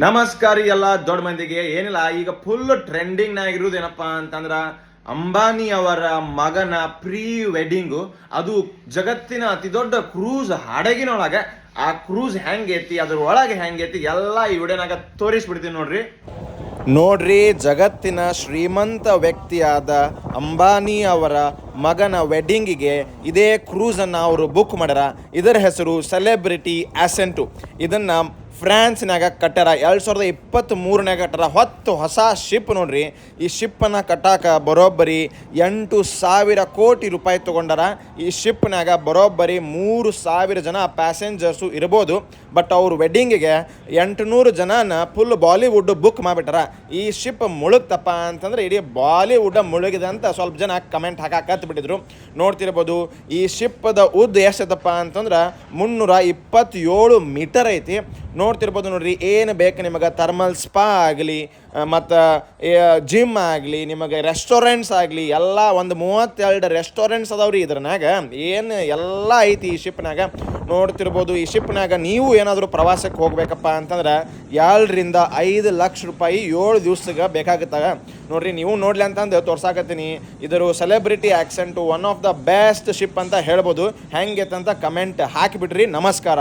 ನಮಸ್ಕಾರ ಎಲ್ಲ ದೊಡ್ಡ ಮಂದಿಗೆ. ಏನಿಲ್ಲ, ಈಗ ಫುಲ್ ಟ್ರೆಂಡಿಂಗ್ ನಾಗಿರೋದು ಏನಪ್ಪಾ ಅಂತಂದ್ರ ಅಂಬಾನಿ ಅವರ ಮಗನ ಪ್ರೀ ವೆಡ್ಡಿಂಗು ಅದು ಜಗತ್ತಿನ ಅತಿ ದೊಡ್ಡ ಕ್ರೂಸ್ ಹಡಗಿನೊಳಗೆ ಆ ಕ್ರೂಸ್ ಹೆಂಗೈತಿ, ಅದ್ರ ಒಳಗೆ ಹೆಂಗೈತಿ ಎಲ್ಲ ಈ ವಿಡಿಯೋನಾಗ ತೋರಿಸ್ಬಿಡ್ತೀನಿ ನೋಡ್ರಿ. ನೋಡ್ರಿ, ಜಗತ್ತಿನ ಶ್ರೀಮಂತ ವ್ಯಕ್ತಿಯಾದ ಅಂಬಾನಿ ಅವರ ಮಗನ ವೆಡ್ಡಿಂಗಿಗೆ ಇದೇ ಕ್ರೂಸನ್ನು ಅವರು ಬುಕ್ ಮಾಡ್ಯಾರ. ಇದರ ಹೆಸರು ಸೆಲೆಬ್ರಿಟಿ ಆಸೆಂಟು ಇದನ್ನು ಫ್ರಾನ್ಸ್ನಾಗ ಕಟ್ಟಾರ ಎರಡು ಸಾವಿರದ ಇಪ್ಪತ್ತ್ ಮೂರನಾಗ ಕಟ್ಟಾರ ಹೊತ್ತು ಹೊಸ ಶಿಪ್ ನೋಡ್ರಿ. ಈ ಶಿಪ್ಪನ್ನು ಕಟ್ಟಾಕ ಬರೋಬ್ಬರಿ ಎಂಟು ಸಾವಿರ ಕೋಟಿ ರೂಪಾಯಿ ತೊಗೊಂಡಾರ. ಈ ಶಿಪ್ನಾಗ ಬರೋಬ್ಬರಿ ಮೂರು ಸಾವಿರ ಜನ ಪ್ಯಾಸೆಂಜರ್ಸು ಇರ್ಬೋದು. ಬಟ್ ಅವ್ರ ವೆಡ್ಡಿಂಗಿಗೆ ಎಂಟುನೂರು ಜನನ ಫುಲ್ ಬಾಲಿವುಡ್ ಬುಕ್ ಮಾಡಿಬಿಟ್ಟಾರ. ಈ ಶಿಪ್ ಮುಳುಗ್ತಪ್ಪ ಅಂತಂದ್ರೆ ಇಡೀ ಬಾಲಿವುಡ್ ಮುಳುಗಿದೆ ಅಂತ ಸ್ವಲ್ಪ ಜನ ಕಮೆಂಟ್ ಹಾಕತ್ ಬಿಟ್ಟಿದ್ರು ನೋಡ್ತಿರ್ಬೋದು, ಈ ಶಿಪ್ಪದ ಉದ್ದ ಎಷ್ಟಿದಪ್ಪ ಅಂತಂದ್ರೆ ಮುನ್ನೂರ ಇಪ್ಪತ್ತೇಳು ಮೀಟರ್ ಐತಿ. ನೋಡ್ತಿರ್ಬೋದು ನೋಡ್ರಿ, ಏನು ಬೇಕು ನಿಮಗೆ? ಥರ್ಮಲ್ ಸ್ಪಾ ಆಗಲಿ ಮತ್ತು ಜಿಮ್ ಆಗಲಿ, ನಿಮಗೆ ರೆಸ್ಟೋರೆಂಟ್ಸ್ ಆಗಲಿ, ಎಲ್ಲ ಒಂದು ಮೂವತ್ತೆರಡು ರೆಸ್ಟೋರೆಂಟ್ಸ್ ಅದಾವ್ರಿ ಇದ್ರನಾಗ ಏನು ಎಲ್ಲ ಐತಿ ಈ ಶಿಪ್ನಾಗ ನೋಡ್ತಿರ್ಬೋದು ಈ ಶಿಪ್ನಾಗ ನೀವು ಏನಾದರೂ ಪ್ರವಾಸಕ್ಕೆ ಹೋಗ್ಬೇಕಪ್ಪ ಅಂತಂದ್ರೆ ಎರಡರಿಂದ ಐದು ಲಕ್ಷ ರೂಪಾಯಿ ಏಳು ದಿವ್ಸಕ್ಕೆ ಬೇಕಾಗುತ್ತಾಗ ನೋಡ್ರಿ, ನೀವು ನೋಡ್ಲಿ ಅಂತಂದು ತೋರ್ಸಾಕತ್ತೀನಿ. ಇದರ celebrity accent one of the best ship ಅಂತ ಹೇಳ್ಬೋದು. ಹೆಂಗೈತೆ ಅಂತ ಕಮೆಂಟ್ ಹಾಕಿಬಿಡ್ರಿ. ನಮಸ್ಕಾರ.